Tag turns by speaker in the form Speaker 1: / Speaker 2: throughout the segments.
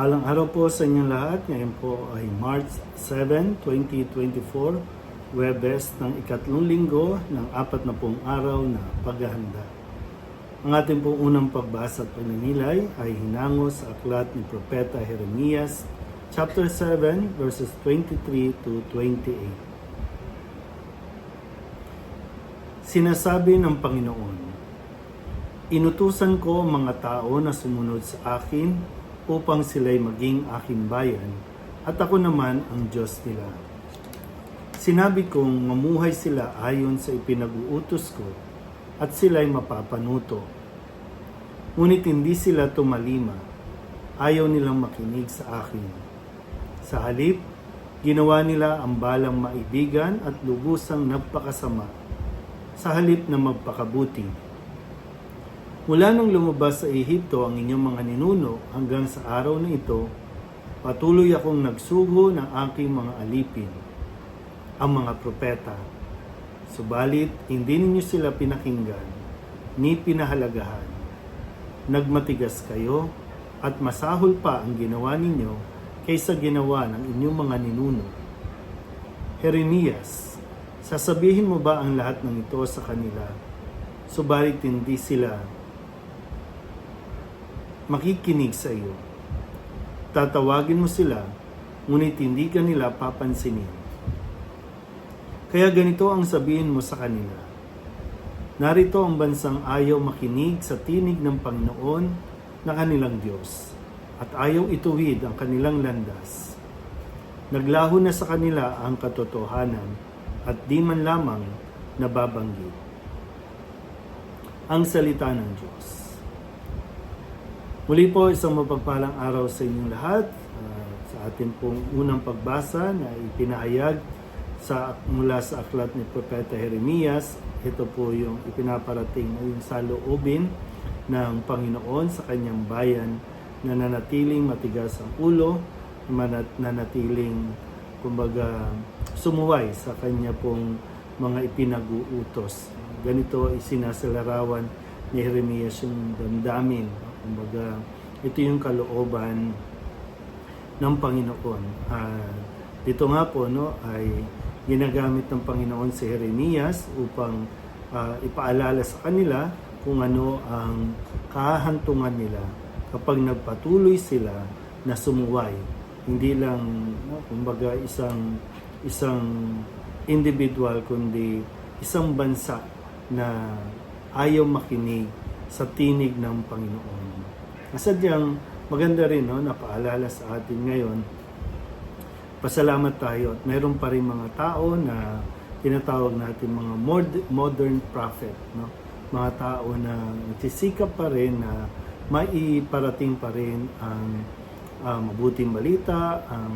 Speaker 1: Mapagpalang araw po sa inyong lahat. Ngayon po ay March 7, 2024, Webes ng ikatlong linggo ng apat na pong araw na paghahanda. Ang ating pong unang pagbasa at pagninilay ay hinango sa aklat ni Propeta Jeremias, chapter 7, verses 23 to 28. Sinasabi ng Panginoon, Inutusan ko ang mga tao na sumunod sa akin upang sila'y maging aking bayan at ako naman ang Diyos nila. Sinabi kong mamuhay sila ayon sa ipinag-uutos ko at sila'y mapapanuto. Ngunit hindi sila tumalima, ayaw nilang makinig sa akin. Sa halip, ginawa nila ang balang maibigan at lubusang nagpakasama sa halip na magpakabuti. Mula nung lumabas sa Ehipto ang inyong mga ninuno hanggang sa araw na ito, patuloy akong nagsugo ng aking mga alipin, ang mga propeta. Subalit, hindi ninyo sila pinakinggan, ni pinahalagahan. Nagmatigas kayo, at masahol pa ang ginawa ninyo kaysa ginawa ng inyong mga ninuno. Jeremias, sasabihin mo ba ang lahat ng ito sa kanila? Subalit hindi sila makikinig sa iyo. Tatawagin mo sila, ngunit hindi ka nila papansinin. Kaya ganito ang sabihin mo sa kanila. Narito ang bansang ayaw makinig sa tinig ng Panginoon na kanilang Diyos at ayaw ituwid ang kanilang landas. Naglaho na sa kanila ang katotohanan at di man lamang nababanggit. Ang salita ng Diyos. Muli po, isang mapagpalang araw sa inyong lahat. Uh, sa ating pong unang pagbasa na ipinahayag sa, mula sa aklat ni Propeta Jeremias. Ito po yung ipinaparating o yung saloobin ng Panginoon sa kanyang bayan na nanatiling matigas ang ulo, manat, nanatiling kumbaga sumuway sa kanya pong mga ipinag-uutos. Ganito isinasalarawan ni Jeremias yung damdamin Kumbaga, ito yung kalooban ng Panginoon. Uh, dito nga po no, ay ginagamit ng Panginoon si Jeremias upang uh, ipaalala sa kanila kung ano ang kahantungan nila kapag nagpatuloy sila na sumuway. Hindi lang, no, kumbaga, isang isang individual kundi isang bansa na ayaw makinig sa tinig ng Panginoon. Sadyang maganda rin no, napaalala sa atin ngayon, pasalamat tayo at mayroon pa rin mga tao na tinatawag natin mga modern prophet. No? Mga tao na nagsisikap pa rin na maiparating pa rin ang uh, mabuting balita, ang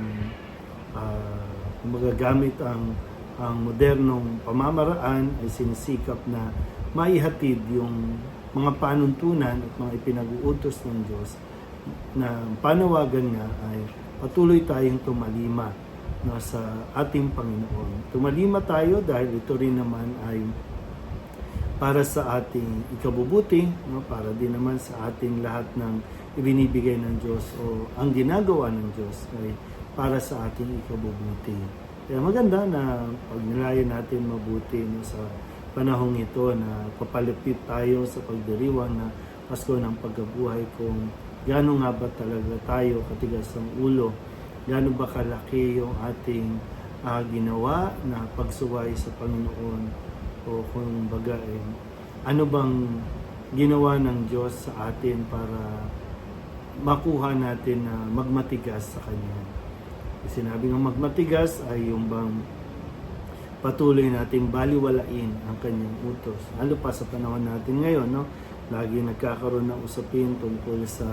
Speaker 1: uh, magagamit ang ang modernong pamamaraan ay sinisikap na maihatid yung mga panuntunan at mga ipinag-uutos ng Diyos na panawagan nga ay patuloy tayong tumalima no, sa ating Panginoon. Tumalima tayo dahil ito rin naman ay para sa ating ikabubuti, no, para din naman sa ating lahat ng ibinibigay ng Diyos o ang ginagawa ng Diyos ay para sa ating ikabubuti. Kaya maganda na pag nilayan natin mabuti no, sa panahong ito na papalapit tayo sa pagdiriwang na Pasko ng pagkabuhay kung gaano nga ba talaga tayo katigas ng ulo, gaano ba kalaki yung ating uh, ginawa na pagsuway sa Panginoon o kung baga eh, ano bang ginawa ng Diyos sa atin para makuha natin na magmatigas sa Kanya. Sinabi ng magmatigas ay yung bang patuloy nating baliwalain ang kanyang utos. Lalo pa sa panahon natin ngayon, no? Lagi nagkakaroon ng usapin tungkol sa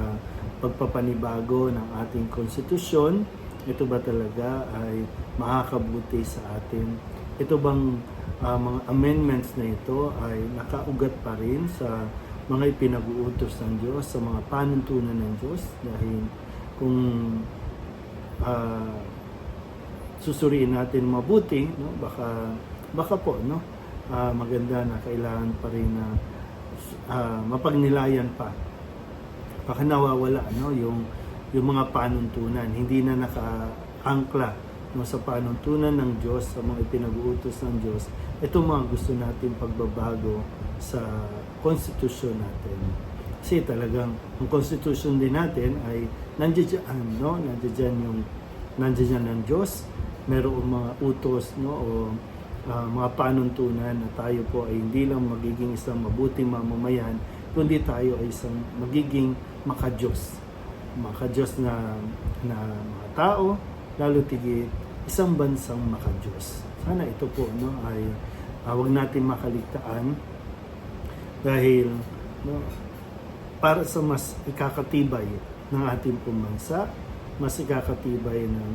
Speaker 1: pagpapanibago ng ating konstitusyon. Ito ba talaga ay makakabuti sa atin? Ito bang uh, mga amendments na ito ay nakaugat pa rin sa mga ipinag-uutos ng Diyos, sa mga panuntunan ng Diyos? Dahil kung uh, susuriin natin mabuti, no? baka baka po no uh, maganda na kailangan pa rin na uh, mapagnilayan pa. Baka nawawala no yung yung mga panuntunan, hindi na nakaangkla no, sa panuntunan ng Diyos, sa mga ipinag-uutos ng Diyos. Ito mga gusto natin pagbabago sa konstitusyon natin. Kasi talagang ang constitution din natin ay nandiyan no? Nandiyan yung nandiyan ng Diyos. Merong mga utos no o ah, mga panuntunan na tayo po ay hindi lang magiging isang mabuting mamamayan, kundi tayo ay isang magiging makadiyos. Makadiyos na, na mga tao, lalo tigit isang bansang makadiyos. Sana ito po no, ay ah, wag natin makaligtaan dahil no, para sa mas ikakatibay ng ating pumansa, mas ikakatibay ng,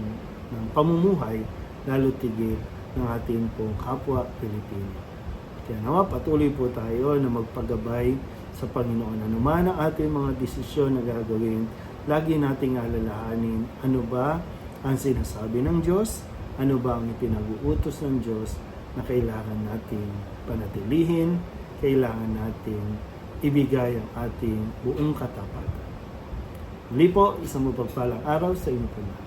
Speaker 1: ng pamumuhay, lalo tigit ng ating pong kapwa Pilipino. Kaya nawa patuloy po tayo na magpagabay sa Panginoon. Ano man ang ating mga desisyon na gagawin, lagi nating alalahanin ano ba ang sinasabi ng Diyos, ano ba ang ipinag-uutos ng Diyos na kailangan nating panatilihin, kailangan nating ibigay ang ating buong katapatan. Muli po, isang mapagpalang araw sa inyo po.